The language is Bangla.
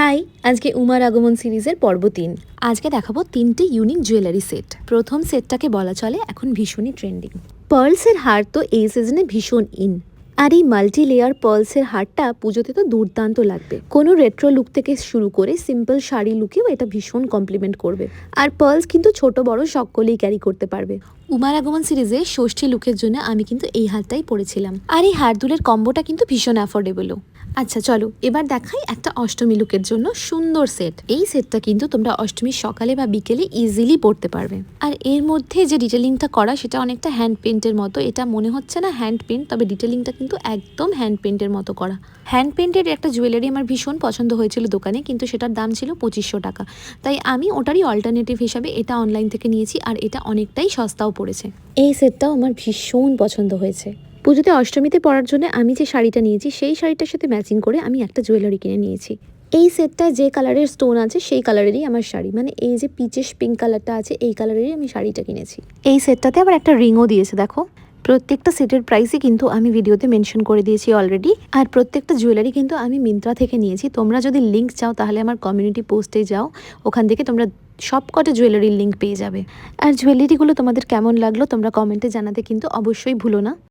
হাই, আজকে উমার আগমন সিরিজের পর্ব তিন। আজকে দেখাবো তিনটে ইউনিক জুয়েলারি সেট প্রথম সেটটাকে বলা চলে এখন ভীষণই ট্রেন্ডিং পার্লসের হার তো এই সিজনে ভীষণ ইন আর এই মাল্টি লেয়ার পার্লসের হারটা পুজোতে তো দুর্দান্ত লাগবে। কোনো রেট্রো লুক থেকে শুরু করে সিম্পল শাড়ি লুকেও এটা ভীষণ কমপ্লিমেন্ট করবে। আর পার্লস কিন্তু ছোট বড় সকলেই ক্যারি করতে পারবে। উমার আগমন সিরিজে ষষ্ঠী লুকের জন্য আমি কিন্তু এই হারটাই পরেছিলাম আর এই হার দুলের কম্বোটা কিন্তু ভীষণ অ্যাফোর্ডেবলও আচ্ছা চলো, এবার দেখাই একটা অষ্টমী লুকের জন্য সুন্দর সেট এই সেটটা কিন্তু তোমরা অষ্টমীর সকালে বা বিকেলে ইজিলি পড়তে পারবে। আর এর মধ্যে যে ডিটেলিংটা করা, সেটা অনেকটা হ্যান্ড পেন্টের মতো। এটা মনে হচ্ছে না হ্যান্ড পেন্ট তবে ডিটেলিংটা কিন্তু একদম হ্যান্ড পেন্টের মতো করা। হ্যান্ড পেন্টের একটা জুয়েলারি আমার ভীষণ পছন্দ হয়েছিল দোকানে, কিন্তু সেটার দাম ছিল পঁচিশশো টাকা। তাই আমি ওটারই অল্টারনেটিভ হিসাবে এটা অনলাইন থেকে নিয়েছি, আর এটা অনেকটাই সস্তাও পড়েছে। এই সেটটাও আমার ভীষণ পছন্দ হয়েছে। পুজোতে অষ্টমীতে পরার জন্য আমি যে শাড়িটা নিয়েছি, সেই শাড়িটার সাথে ম্যাচিং করে আমি একটা জুয়েলারি কিনে নিয়েছি। এই সেটটায় যে কালারের স্টোন আছে, সেই কালারেরই আমার শাড়ি। মানে এই যে পিচেস পিঙ্ক কালারটা আছে, এই কালারেরই আমি শাড়িটা কিনেছি। এই সেটটাতে আবার একটা রিংও দিয়েছে, দেখো। প্রত্যেকটা সেটের প্রাইসই কিন্তু আমি ভিডিওতে মেনশন করে দিয়েছি অলরেডি আর প্রত্যেকটা জুয়েলারি কিন্তু আমি মিন্ত্রা থেকে নিয়েছি। তোমরা যদি লিঙ্ক চাও, তাহলে আমার কমিউনিটি পোস্টে যাও। ওখান থেকে তোমরা সব কটা জুয়েলারির লিঙ্ক পেয়ে যাবে। আর জুয়েলারিগুলো তোমাদের কেমন লাগল তোমরা কমেন্টে জানাতে কিন্তু অবশ্যই ভুলো না।